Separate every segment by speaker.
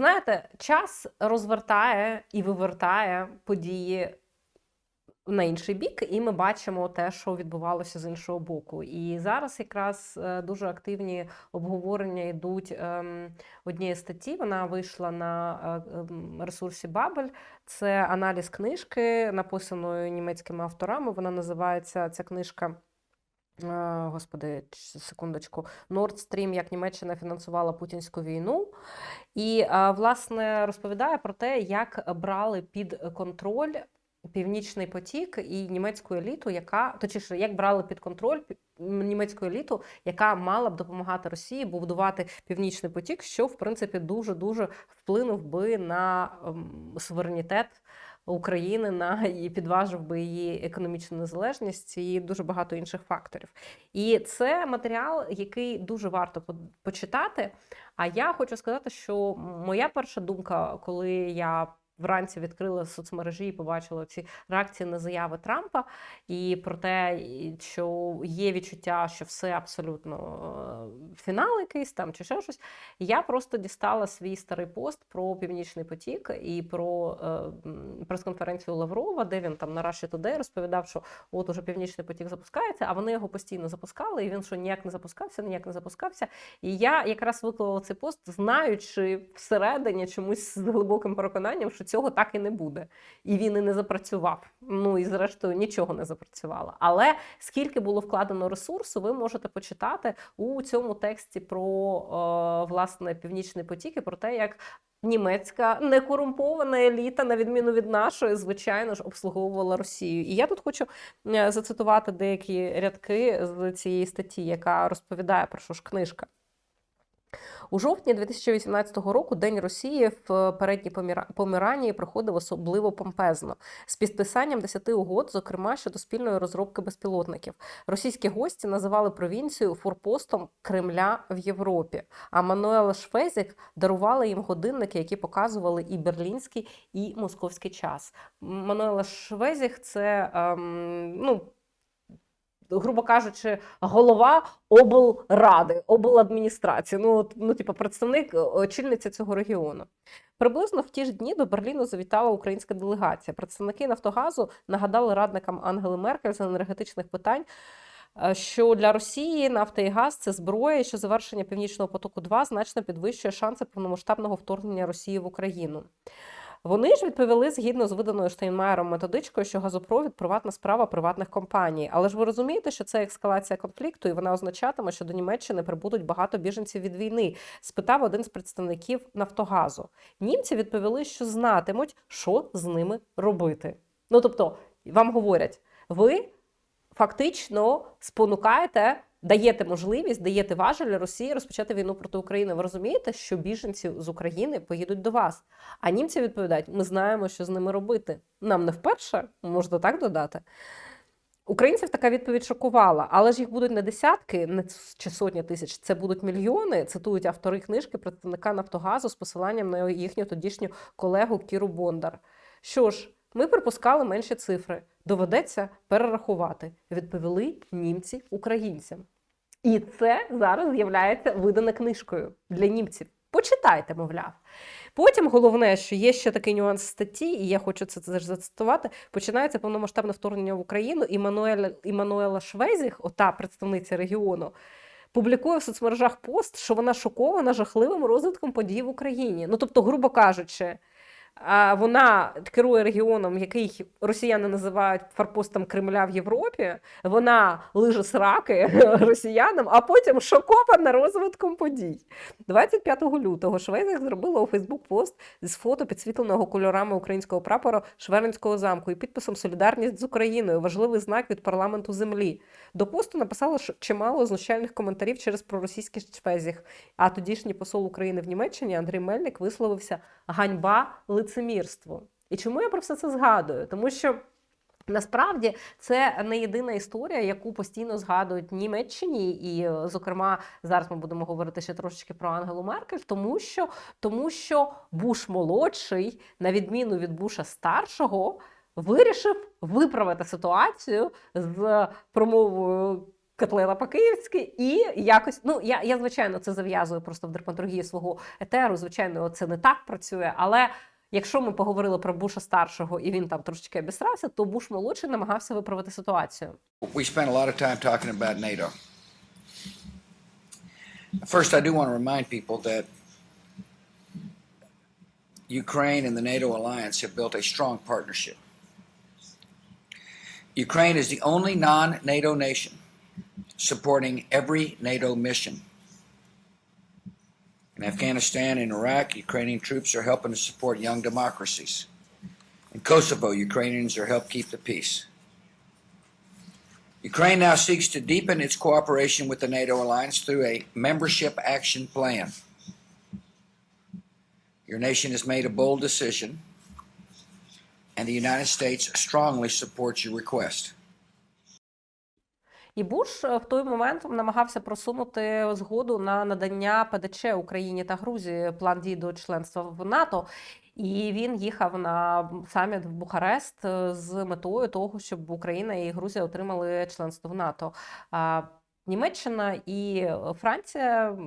Speaker 1: Знаєте, час розвертає і вивертає події на інший бік, і ми бачимо те, що відбувалося з іншого боку. І зараз якраз е, дуже активні обговорення йдуть ем, однієї статті. Вона вийшла на е, ем, ресурсі Бабель. Це аналіз книжки, написаної німецькими авторами. Вона називається ця книжка. Е, Господи, секундочку, Nord Stream, як Німеччина фінансувала путінську війну, і е, власне розповідає про те, як брали під контроль Північний потік і німецьку еліту, яка точніше, як брали під контроль німецьку еліту, яка мала б допомагати Росії будувати північний потік, що в принципі дуже дуже вплинув би на ем, суверенітет України, на і підважив би її економічну незалежність і дуже багато інших факторів. І це матеріал, який дуже варто почитати. А я хочу сказати, що моя перша думка, коли я вранці відкрила соцмережі і побачила ці реакції на заяви Трампа, і про те, що є відчуття, що все абсолютно е, фінал якийсь там чи ще щось. Я просто дістала свій старий пост про Північний потік і про е, прес-конференцію Лаврова, де він там на Russia Today розповідав, що от уже Північний потік запускається, а вони його постійно запускали, і він що ніяк не запускався, ніяк не запускався. І я якраз виклала цей пост, знаючи всередині чомусь з глибоким переконанням, що цього так і не буде. І він і не запрацював. Ну і зрештою нічого не запрацювало. Але скільки було вкладено ресурсу, ви можете почитати у цьому тексті про е, власне північний потік і про те, як. Німецька некорумпована еліта, на відміну від нашої, звичайно ж, обслуговувала Росію. І я тут хочу е, зацитувати деякі рядки з цієї статті, яка розповідає про що ж книжка. У жовтні 2018 року День Росії в передній Поміра- проходив особливо помпезно з підписанням 10 угод, зокрема щодо спільної розробки безпілотників. Російські гості називали провінцію форпостом Кремля в Європі. А Мануела Швезік дарувала їм годинники, які показували і берлінський, і московський час. Мануела Швезік це ем, ну. Грубо кажучи, голова облради, обладміністрації, ну, ну типу, представник, е, очільниця цього регіону. Приблизно в ті ж дні до Берліну завітала українська делегація. Представники Нафтогазу нагадали радникам Ангели Меркель з енергетичних питань, е, що для Росії нафта і газ це зброя, що завершення Північного потоку 2 значно підвищує шанси повномасштабного вторгнення Росії в Україну. Вони ж відповіли згідно з виданою Штейнмаєром методичкою, що газопровід приватна справа приватних компаній. Але ж ви розумієте, що це ескалація конфлікту, і вона означатиме, що до Німеччини прибудуть багато біженців від війни. Спитав один з представників Нафтогазу. Німці відповіли, що знатимуть, що з ними робити. Ну тобто, вам говорять, ви фактично спонукаєте. Даєте можливість, даєте важель Росії розпочати війну проти України. Ви розумієте, що біженці з України поїдуть до вас? А німці відповідають: ми знаємо, що з ними робити. Нам не вперше, можна так додати. Українців така відповідь шокувала, але ж їх будуть не десятки, не чи сотні тисяч, це будуть мільйони. Цитують автори книжки представника Нафтогазу з посиланням на їхню тодішню колегу Кіру Бондар. Що ж, ми припускали менші цифри. Доведеться перерахувати. Відповіли німці українцям. І це зараз з'являється видане книжкою для німців. Почитайте, мовляв. Потім головне, що є ще такий нюанс статті, і я хочу це зацитувати. Починається повномасштабне вторгнення в Україну. І Мануеля, Імануела Швезіх, ота представниця регіону, публікує в соцмережах пост, що вона шокована жахливим розвитком подій в Україні. Ну тобто, грубо кажучи, вона керує регіоном, який росіяни називають форпостом Кремля в Європі. Вона лиже сраки росіянам, а потім шокована розвитком подій. 25 лютого Швейцик зробила у Фейсбук пост з фото підсвітленого кольорами українського прапора Шверинського замку і підписом Солідарність з Україною важливий знак від парламенту землі. До посту написало чимало знущальних коментарів через проросійський швезіх. А тодішній посол України в Німеччині Андрій Мельник висловився ганьба лицемірству. І чому я про все це згадую? Тому що. Насправді це не єдина історія, яку постійно згадують Німеччині, і, е, зокрема, зараз ми будемо говорити ще трошечки про Ангелу Меркель, тому що, тому що Буш молодший, на відміну від Буша старшого, вирішив виправити ситуацію з промовою котлета по-київськи, і якось, ну я, я звичайно це зав'язую просто в драматургії свого етеру. Звичайно, це не так працює, але. Якщо ми поговорили про Буша старшого і він там трошечки обісрався, то Буш молодший намагався виправити ситуацію.
Speaker 2: We spent a lot of time talking about NATO. First, I do want to remind people that Ukraine and the NATO alliance have built a strong partnership. Ukraine is the only non NATO nation supporting every NATO mission. In Afghanistan and Iraq, Ukrainian troops are helping to support young democracies. In Kosovo, Ukrainians are helping keep the peace. Ukraine now seeks to deepen its cooperation with the NATO alliance through a membership action plan. Your nation has made a bold decision, and the United States strongly supports your request.
Speaker 1: І Буш е, в той момент намагався просунути згоду на надання ПДЧ Україні та Грузії план дій до членства в НАТО. І він їхав на саміт в Бухарест е, з метою того, щоб Україна і Грузія отримали членство в НАТО. А Німеччина і Франція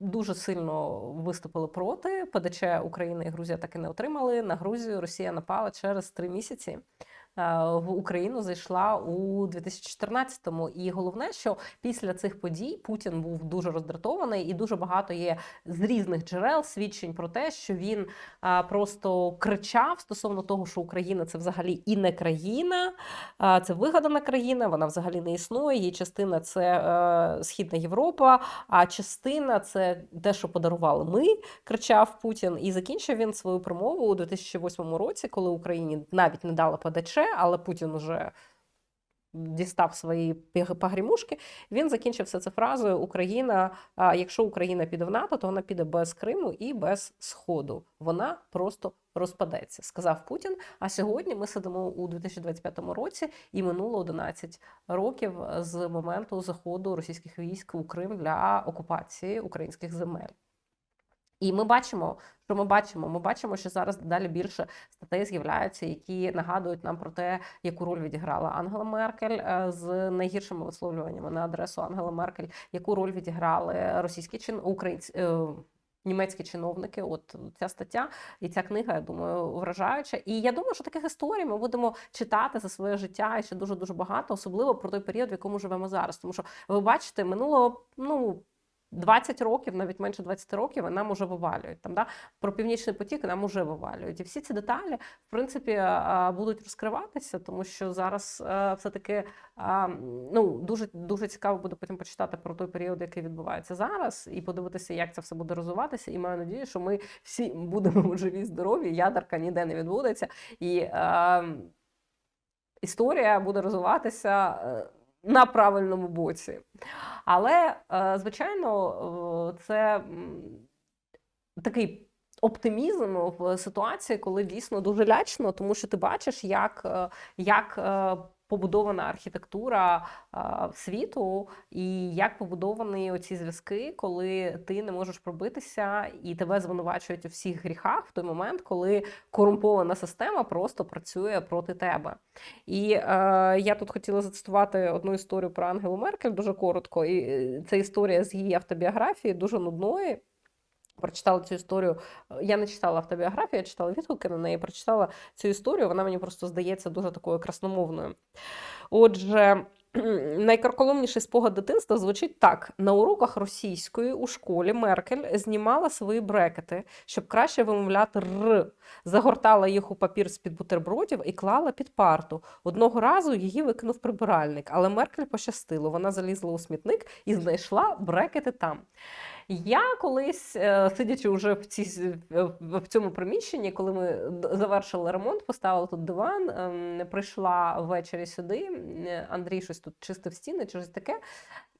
Speaker 1: дуже сильно виступили проти. ПДЧ Україна і Грузія так і не отримали. На Грузію Росія напала через три місяці. Е, В Україну зайшла у 2014-му. І головне, що після цих подій Путін був дуже роздратований, і дуже багато є з різних джерел свідчень про те, що він просто кричав стосовно того, що Україна це взагалі і не країна, це вигадана країна, вона взагалі не існує. Її частина це е, Східна Європа, а частина це те, що подарували ми, кричав Путін. І закінчив він свою промову у 2008 році, коли Україні навіть не дали ПДЧ, але Путін уже. Дістав свої погрімушки. Він закінчив все це фразою: Україна, якщо Україна піде в НАТО, то вона піде без Криму і без Сходу. Вона просто розпадеться, сказав Путін. А сьогодні ми сидимо у 2025 році, і минуло 11 років з моменту заходу російських військ у Крим для окупації українських земель. І ми бачимо, що ми бачимо. Ми бачимо, що зараз дедалі більше статей з'являються, які нагадують нам про те, яку роль відіграла Ангела Меркель е, з найгіршими висловлюваннями на адресу Ангела Меркель, яку роль відіграли російські чин українці. е, Німецькі чиновники, от ця стаття і ця книга, я думаю, вражаюча. І я думаю, що таких історій ми будемо читати за своє життя і ще дуже дуже багато, особливо про той період, в якому живемо зараз. Тому що ви бачите, минуло ну 20 років, навіть менше 20 років, і нам уже вивалюють. Там, да? Про північний потік нам уже вивалюють. І всі ці деталі, в принципі, будуть розкриватися, тому що зараз все-таки ну, дуже, дуже цікаво буде потім почитати про той період, який відбувається зараз, і подивитися, як це все буде розвиватися. І маю надію, що ми всі будемо живі, здорові, ядерка ніде не відбудеться. І а, історія буде розвиватися. На правильному боці. Але, е, звичайно, е, це такий оптимізм в ситуації, коли дійсно дуже лячно, тому що ти бачиш, як, е, як побудована архітектура світу, і як побудовані оці зв'язки, коли ти не можеш пробитися і тебе звинувачують у всіх гріхах в той момент, коли корумпована система просто працює проти тебе. І е, я тут хотіла зацитувати одну історію про Ангелу Меркель дуже коротко. І це історія з її автобіографії, дуже нудної. Прочитала цю історію. Я не читала автобіографію, я читала відгуки на неї. Прочитала цю історію. Вона мені просто здається дуже такою красномовною. Отже. Найкарколомніший спогад дитинства звучить так: на уроках російської у школі Меркель знімала свої брекети, щоб краще вимовляти р, загортала їх у папір з-під бутербродів і клала під парту. Одного разу її викинув прибиральник, але Меркель пощастило. Вона залізла у смітник і знайшла брекети там. Я колись, е, сидячи вже в, цій, в цьому приміщенні, коли ми завершили ремонт, поставили тут диван, ем, прийшла ввечері сюди. Андрій щось тут чистив стіни, чи щось таке,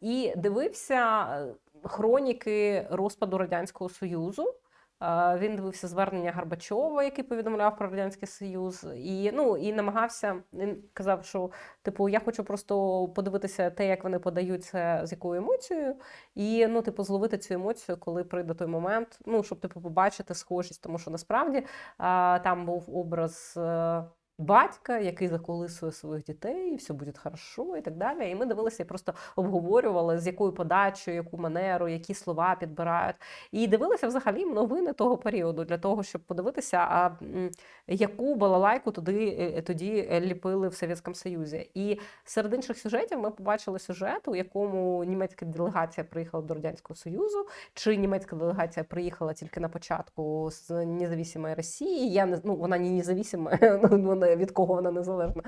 Speaker 1: і дивився е, хроніки розпаду Радянського Союзу. Е, Він дивився звернення Горбачова, який повідомляв про Радянський Союз, і ну і намагався. Він казав, що типу, я хочу просто подивитися те, як вони подаються з якою емоцією, і ну, типу, зловити цю емоцію, коли прийде той момент, ну щоб типу побачити схожість, тому що насправді а, там був образ. Е, батька, який заколисує своїх дітей, і все буде хорошо, і так далі. І ми дивилися і просто обговорювали, з якою подачею, яку манеру, які слова підбирають. І дивилися взагалі новини того періоду для того, щоб подивитися, а яку балалайку туди е, тоді ліпили в Совєтському Союзі. І серед інших сюжетів ми побачили сюжет, у якому німецька делегація приїхала до Радянського Союзу, чи німецька делегація приїхала тільки на початку з независимої Росії. Я не ну вона не независима, ну, від кого вона незалежна.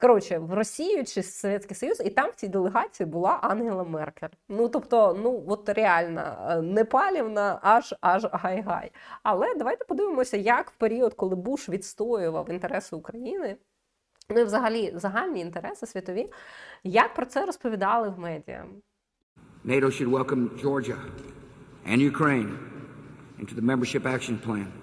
Speaker 1: Коротше, в Росію чи Совєтський Союз, і там в цій делегації була Ангела Меркель. Ну тобто, ну от реально е, не палівна, аж аж гай-гай. Але давайте подивимося, як в період, коли Буш відстоював інтереси України. Ну і взагалі загальні інтереси світові, як про це розповідали в медіа.
Speaker 2: NATO should welcome Georgia and Ukraine into the Membership Action Plan.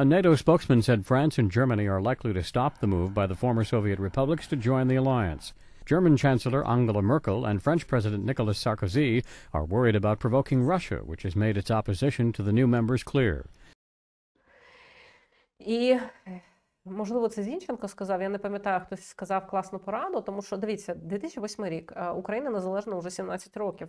Speaker 3: A NATO spokesman said France and Germany are likely to stop the move by the former Soviet republics to join the alliance. German Chancellor Angela Merkel and French President Nicolas Sarkozy are worried about provoking Russia, which has made its opposition to the new members clear.
Speaker 1: І е, можливо, це Зінченко сказав. Я не пам'ятаю, хтось сказав класну пораду, тому що дивіться, 2008 рік е, Україна незалежна вже 17 років.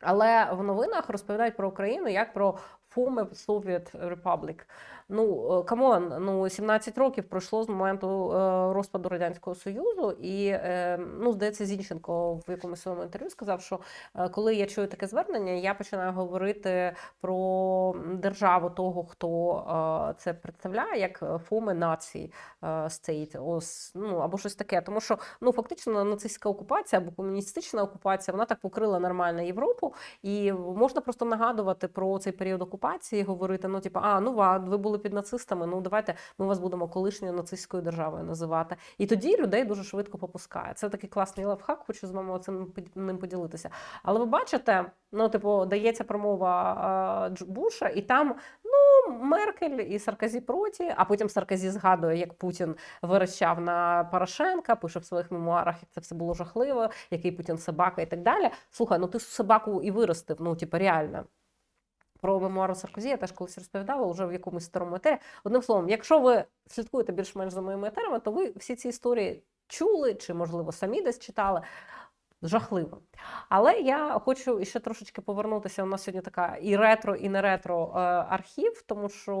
Speaker 1: Але в новинах розповідають про Україну як про former Soviet Republic. Ну, е, камон, ну 17 років пройшло з моменту е, розпаду Радянського Союзу, і е, ну, здається, Зінченко в якомусь своєму інтерв'ю сказав, що коли я чую таке звернення, я починаю говорити про державу того, хто це представляє, як форми нації ось, ну або щось таке. Тому що ну фактично нацистська окупація або комуністична окупація, вона так покрила нормально Європу, і можна просто нагадувати про цей період окупації, говорити: ну, типу, а ну ви були під нацистами. Ну давайте ми вас будемо колишньою нацистською державою називати. І тоді людей дуже швидко попускає. Це такий класний лайфхак, хочу з вами цим ним поділитися. Але ви бачите, ну типу, дається промова Буша, і там ну Меркель і Саркозі проти, а потім Саркозі згадує, як Путін вирощав на Порошенка, пише в своїх мемуарах, як це все було жахливо, який Путін собака і так далі. Слухай, ну ти собаку і виростив, ну типу, реально. Про мемуари Саркозі я теж колись розповідала вже в якомусь старому етері. Одним словом, якщо ви слідкуєте більш-менш за моїми етерами, то ви всі ці історії чули чи, можливо, самі десь читали. Жахливо. Але я хочу ще трошечки повернутися. У нас сьогодні така і ретро, і не ретро е, архів, тому що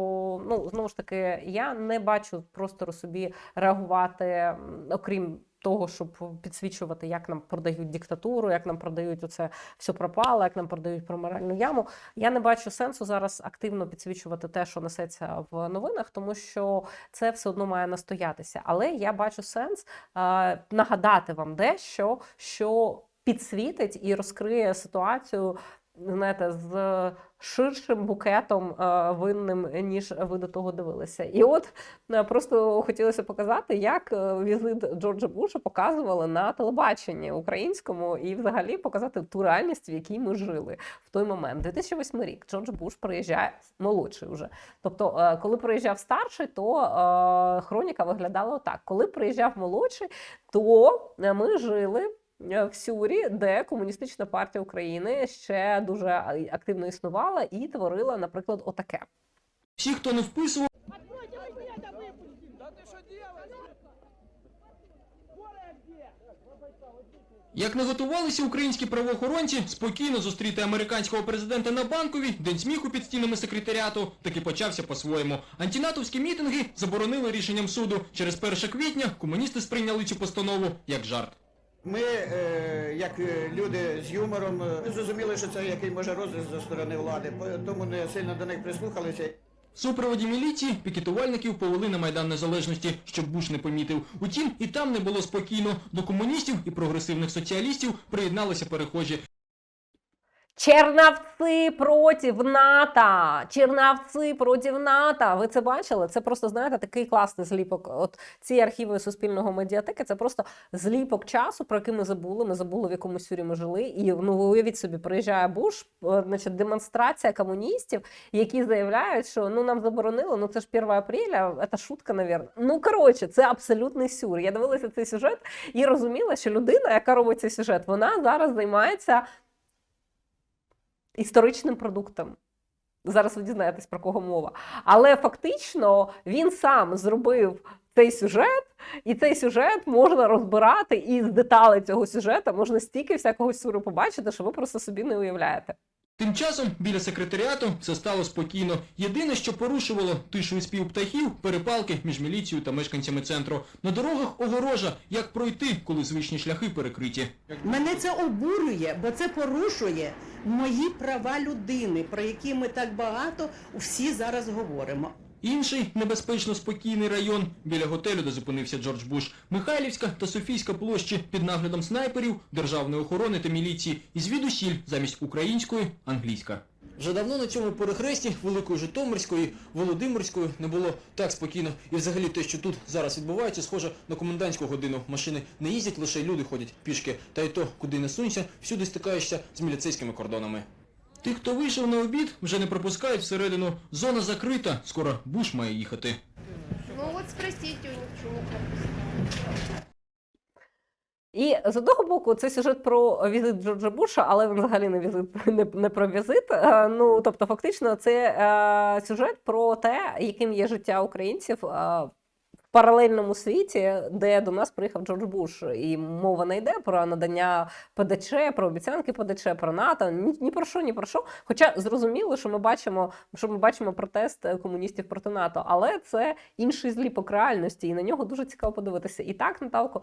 Speaker 1: ну знову ж таки я не бачу простору собі реагувати, окрім того, щоб підсвічувати, як нам продають диктатуру, як нам продають оце все пропало, як нам продають про моральну яму. Я не бачу сенсу зараз активно підсвічувати те, що несеться в новинах, тому що це все одно має настоятися. Але я бачу сенс е, нагадати вам дещо, що підсвітить і розкриє ситуацію. Знаєте, з ширшим букетом е, винним, ніж ви до того дивилися. І от е, просто хотілося показати, як е, візит Джорджа Буша показували на телебаченні українському, і взагалі показати ту реальність, в якій ми жили в той момент. 2008 рік Джордж Буш приїжджає молодший вже. Тобто, коли приїжджав старший, то хроніка виглядала отак. Коли приїжджав молодший, то ми жили. Е, В Сюрі, де комуністична партія України ще дуже активно існувала і творила, наприклад, отаке.
Speaker 4: Всі, хто не вписував, як не готувалися українські правоохоронці спокійно зустріти американського президента на банковій, день сміху під стінами секретаріату, таки почався по-своєму. Антинатовські мітинги заборонили рішенням суду. Через 1 квітня комуністи сприйняли цю постанову як жарт.
Speaker 5: Ми, е, як е, люди з юмором, е, зрозуміли, що це який може розріз зі сторони влади, тому не сильно до них прислухалися.
Speaker 4: В супроводі міліції пікетувальників повели на Майдан Незалежності, щоб Буш не помітив. Утім, і там не було спокійно. До комуністів і прогресивних соціалістів приєдналися перехожі.
Speaker 1: Чернавці проти НАТО! Чернавці проти НАТО! Ви це бачили? Це просто знаєте такий класний зліпок. От ці архіви суспільного медіатеки це просто зліпок часу, про який ми забули. Ми забули, в якому сюрі ми жили. І ну уявіть собі, приїжджає Буш, е, значить, демонстрація комуністів, які заявляють, що ну нам заборонили, ну це ж 1 апреля, це шутка, навірно. Ну коротше, це абсолютний сюр. Я дивилася цей сюжет і розуміла, що людина, яка робить цей сюжет, вона зараз займається історичним продуктом. Зараз ви дізнаєтесь, про кого мова. Але фактично він сам зробив цей сюжет, і цей сюжет можна розбирати, і з деталей цього сюжету можна стільки всякого сюру побачити, що ви просто собі не уявляєте.
Speaker 4: Тим часом біля секретаріату все стало спокійно. Єдине, що порушувало тишу і спів птахів, перепалки між міліцією та мешканцями центру. На дорогах огорожа, як пройти, коли звичні шляхи перекриті.
Speaker 6: Мене це обурює, бо це порушує мої права людини, про які ми так багато всі зараз говоримо.
Speaker 4: Інший небезпечно спокійний район біля готелю, де зупинився Джордж Буш, Михайлівська та Софійська площі під наглядом снайперів, державної охорони та міліції і звідусіль замість української англійська. Вже давно на цьому перехресті Великої Житомирської, Володимирської не було так спокійно. І взагалі те, що тут зараз відбувається, схоже на комендантську годину. Машини не їздять, лише люди ходять пішки. Та й то, куди не сунься, всюди стикаєшся з міліцейськими кордонами. Тих, хто вийшов на обід, вже не пропускають всередину. Зона закрита, скоро Буш має їхати.
Speaker 7: Ну вот спросите у них, почему пропускают.
Speaker 1: І з одного боку, це сюжет про візит Джорджа Буша, але він взагалі не візит не, не про візит. Е, Ну тобто, фактично, це е, сюжет про те, яким є життя українців. Е, паралельному світі, де до нас приїхав Джордж Буш, і мова не йде про надання ПДЧ, про обіцянки ПДЧ, про НАТО, ні, ні про що, ні про що. Хоча зрозуміло, що ми бачимо, що ми бачимо протест е, комуністів проти НАТО, але це інший зліпок реальності, і на нього дуже цікаво подивитися. І так, Наталко,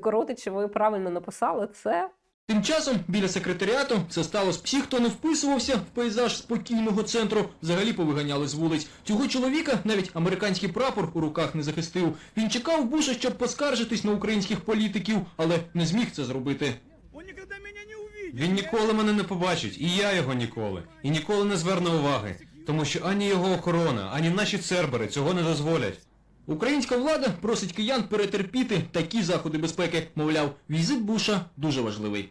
Speaker 1: Коротич, ви правильно написали це.
Speaker 4: Тим часом біля секретаріату це сталося. Всі, хто не вписувався в пейзаж спокійного центру, взагалі повиганяли з вулиць. Цього чоловіка навіть американський прапор у руках не захистив. Він чекав Буша, щоб поскаржитись на українських політиків, але не зміг це зробити.
Speaker 8: Він ніколи мене не побачить, і я його ніколи. І ніколи не зверне уваги. Тому що ані його охорона, ані наші цербери цього не дозволять.
Speaker 4: Українська влада просить киян перетерпіти такі заходи безпеки. Мовляв, візит Буша дуже важливий.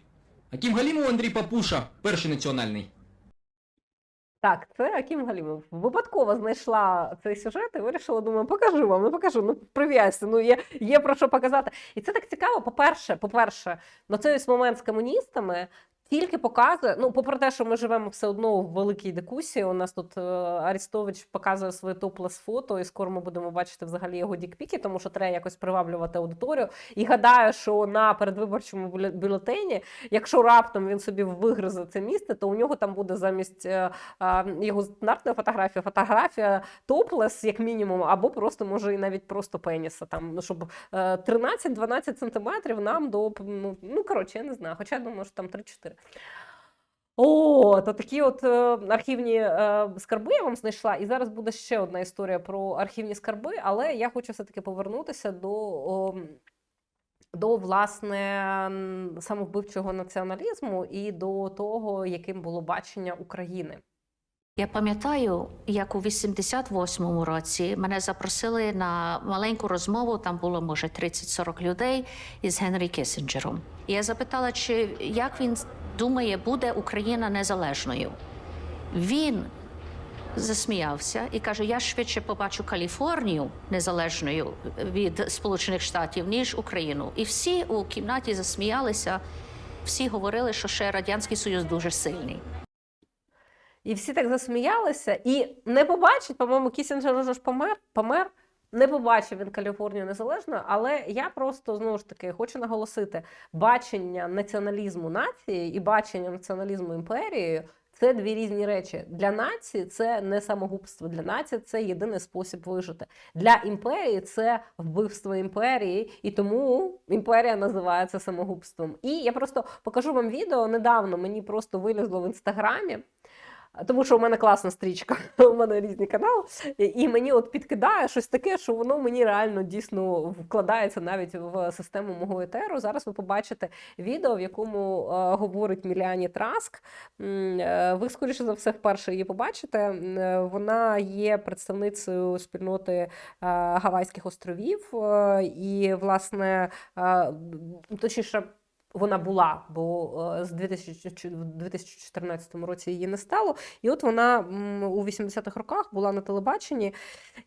Speaker 4: Акім Галімов, Андрій Папуша, перший національний.
Speaker 1: Так, це Акім Галімов. Випадково знайшла цей сюжет і вирішила, думаю, покажу вам, ну покажу, ну прив'язся, ну є, є про що показати. І це так цікаво. По-перше, по-перше, на цей момент з комуністами тільки показує, ну, попри те, що ми живемо все одно в великій дикусії. У нас тут е, Арістович показує своє топлес фото, і скоро ми будемо бачити взагалі його дікпіки, тому що треба якось приваблювати аудиторію. І гадаю, що на передвиборчому бюлетені, якщо раптом він собі вигризе це місце, то у нього там буде замість е, його стандартної фотографії, фотографія топлес, як мінімум, або просто може і навіть просто пеніса. Там, ну, щоб е, 13-12 сантиметрів нам до ну, ну коротше, я не знаю, хоча я думаю, що там 3-4. О, то такі от е, архівні е, скарби я вам знайшла. І зараз буде ще одна історія про архівні скарби, але я хочу все-таки повернутися до. О, до власне самовбивчого націоналізму і до того, яким було бачення України.
Speaker 9: Я пам'ятаю, як у 88-му році мене запросили на маленьку розмову. Там було може 30-40 людей із Генрі Кісінджером. Я запитала, чи як він думає, буде Україна незалежною. Він засміявся і каже: Я швидше побачу Каліфорнію незалежною від Сполучених Штатів, ніж Україну. І всі у кімнаті засміялися. Всі говорили, що ще радянський союз дуже сильний.
Speaker 1: І всі так засміялися, і не побачить, по-моєму, Кісінджер уже ж помер, помер. Не побачив він Каліфорнію незалежною, але я просто знову ж таки хочу наголосити: бачення націоналізму нації і бачення націоналізму імперією це дві різні речі. Для нації це не самогубство. Для нації це єдиний спосіб вижити. Для імперії це вбивство імперії, і тому імперія називається самогубством. І я просто покажу вам відео недавно. Мені просто вилізло в інстаграмі. Тому що у мене класна стрічка, у мене різні канали, і- мені от підкидає щось таке, що воно мені реально дійсно вкладається навіть в систему мого етеру. Зараз ви побачите відео, в якому е, говорить Міліані Траск. Е, Ви, скоріше за все, вперше її побачите. Е, Вона є представницею спільноти Гавайських островів, і, власне, точніше. Вона була, бо е, з 2000 в 2014 році її не стало. І от вона у 80-х роках була на телебаченні.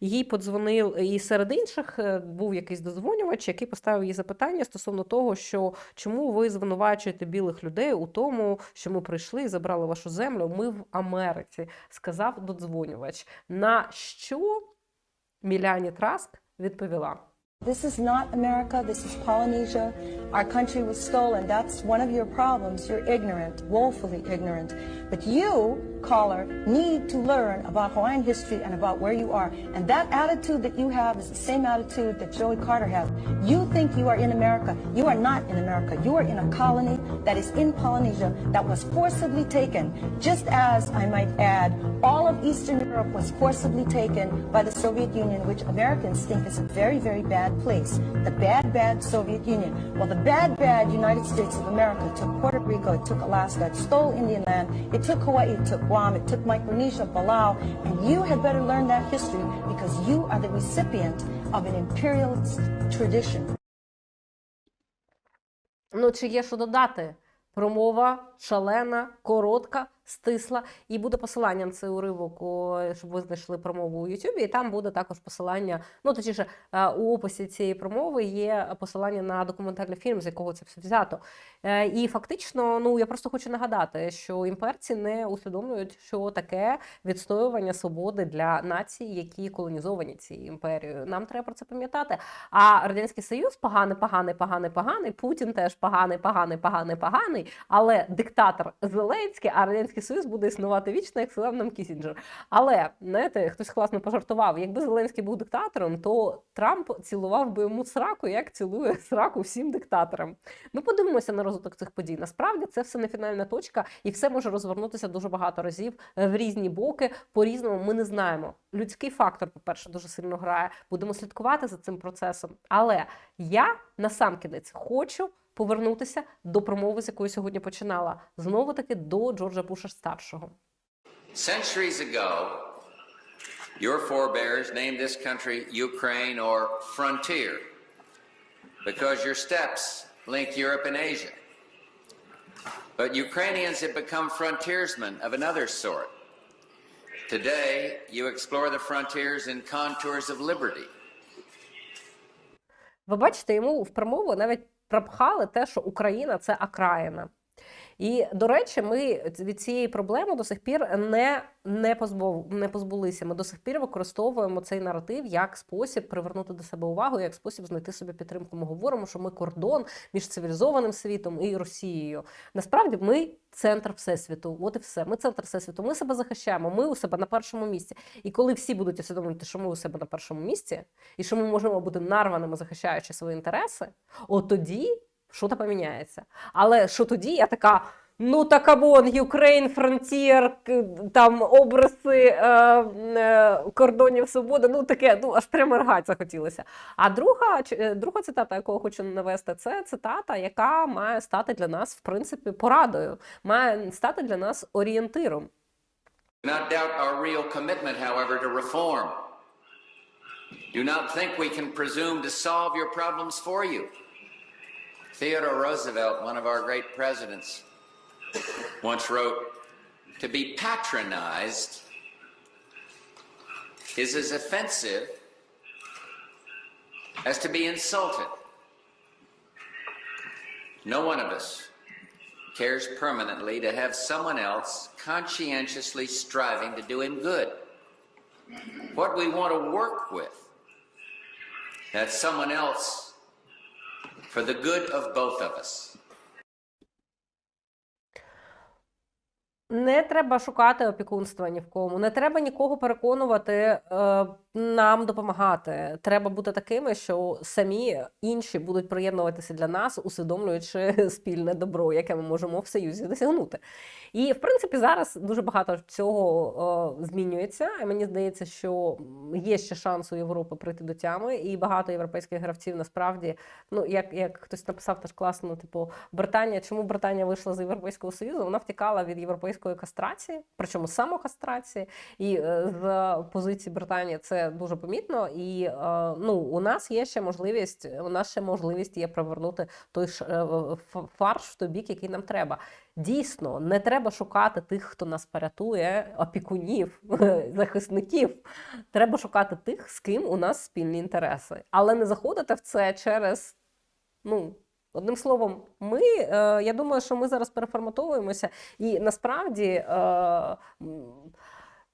Speaker 1: Їй подзвонив, і серед інших е, був якийсь дозвонювач, який поставив їй запитання стосовно того, що чому ви звинувачуєте білих людей у тому, що ми прийшли і забрали вашу землю. Ми в Америці, сказав додзвонювач. На що Міляні Траск відповіла.
Speaker 10: This is not America, this is Polynesia. Our country was stolen. That's one of your problems. You're ignorant, woefully ignorant. But you, caller, need to learn about Hawaiian history and about where you are. And that attitude that you have is the same attitude that Joey Carter has. You think you are in America. You are not in America. You are in a colony that is in Polynesia that was forcibly taken, just as, I might add, all of Eastern Europe was forcibly taken by the Soviet Union, which Americans think is a very, very bad place. The bad, bad Soviet Union. Well, the bad, bad United States of America took Puerto Rico, it took Alaska, it stole Indian land, it took Hawaii, it took Guam, it took Micronesia, Palau, and you had better learn that history because you are the recipient of an imperialist tradition.
Speaker 1: Ну, чи є що додати? Промова шалена, коротка, стисла. І буде посилання на цей уривок, щоб ви знайшли промову у Ютубі. І там буде також посилання. Ну, точніше, е, у описі цієї промови є посилання на документальний фільм, з якого це все взято. Е, І фактично, ну я просто хочу нагадати, що імперці не усвідомлюють, що таке відстоювання свободи для націй, які колонізовані цією імперією. Нам треба про це пам'ятати. А радянський союз поганий, поганий, поганий, поганий. Путін теж поганий, поганий, поганий, поганий. Але диктатор Зеленський, а радянський союз буде існувати вічно, як сказав нам Кісінджер. Але знаєте, хтось класно пожартував. Якби Зеленський був диктатором, то Трамп цілував би йому сраку, як цілує сраку всім диктаторам. Ми подивимося на розвиток цих подій. Насправді це все не фінальна точка, і все може розвернутися дуже багато разів е, в різні боки. По різному ми не знаємо. Людський фактор, по-перше, дуже сильно грає. Будемо слідкувати за цим процесом. Але я насамкінець хочу повернутися до промови, з якої сьогодні починала. Знову таки до Джорджа Буша старшого.
Speaker 2: Centuries ago, your forebears named this country Ukraine or Frontier because your steps link Europe and Asia. But Ukrainians have become frontiersmen of another sort. Today, you explore the frontiers and contours of liberty.
Speaker 1: Ви бачите, йому в промову навіть пропхали те, що Україна це окраїна. І, до речі, ми від цієї проблеми до сих пір не, не, позбув, не позбулися. Ми до сих пір використовуємо цей наратив як спосіб привернути до себе увагу, як спосіб знайти собі підтримку. Ми говоримо, що ми кордон між цивілізованим світом і Росією. Насправді ми центр всесвіту. От і все. Ми центр всесвіту. Ми себе захищаємо. Ми у себе на першому місці. І коли всі будуть усвідомлювати, що ми у себе на першому місці, і що ми можемо бути нарваними, захищаючи свої інтереси, от тоді що то поміняється. Але що тоді я така. Ну, та камон, Юкрейн, Фронтір, там образи е, е, кордонів свободи. Ну таке, ну аж приморгати захотілося. А друга, е, друга цитата, яку хочу навести, це цитата, яка має стати для нас, в принципі, порадою, має стати для нас орієнтиром.
Speaker 2: Not doubt our real commitment, however, to reform. Do not think we can presume to solve your problems for you. Theodore Roosevelt, one of our great presidents, once wrote, To be patronized is as offensive as to be insulted. No one of us cares permanently to have someone else conscientiously striving to do him good. What we want to work with, that someone else for the good of both of us.
Speaker 1: Не треба шукати опікунства ні в кому, не треба нікого переконувати е, нам допомагати. Треба бути такими, що самі інші будуть приєднуватися для нас, усвідомлюючи спільне добро, яке ми можемо в союзі досягнути. І в принципі зараз дуже багато цього е, змінюється. І мені здається, що є ще шанс у Європи прийти до тями, і багато європейських гравців насправді, ну як, як хтось написав теж класно, типу Британія, чому Британія вийшла з Європейського Союзу? Вона втікала від європейської кастрації, причому самокастрації. І е, з позиції Британії це дуже помітно. І е, ну, у нас є ще можливість, у нас ще можливість є привернути той е, фарш в той бік, який нам треба. Дійсно, не треба шукати тих, хто нас порятує, опікунів, захисників. Треба шукати тих, з ким у нас спільні інтереси. Але не заходити в це через, ну, одним словом, ми, е, я думаю, що ми зараз переформатовуємося, і насправді. Е,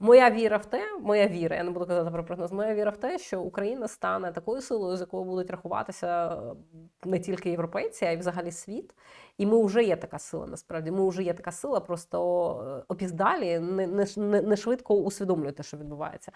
Speaker 1: Моя віра в те, моя віра, я не буду казати про прогноз, моя віра в те, що Україна стане такою силою, з якою будуть рахуватися не тільки європейці, а й взагалі світ. І ми вже є така сила, насправді. Ми вже є така сила, просто е, опіздалі не, не, не швидко усвідомлюєте, що відбувається.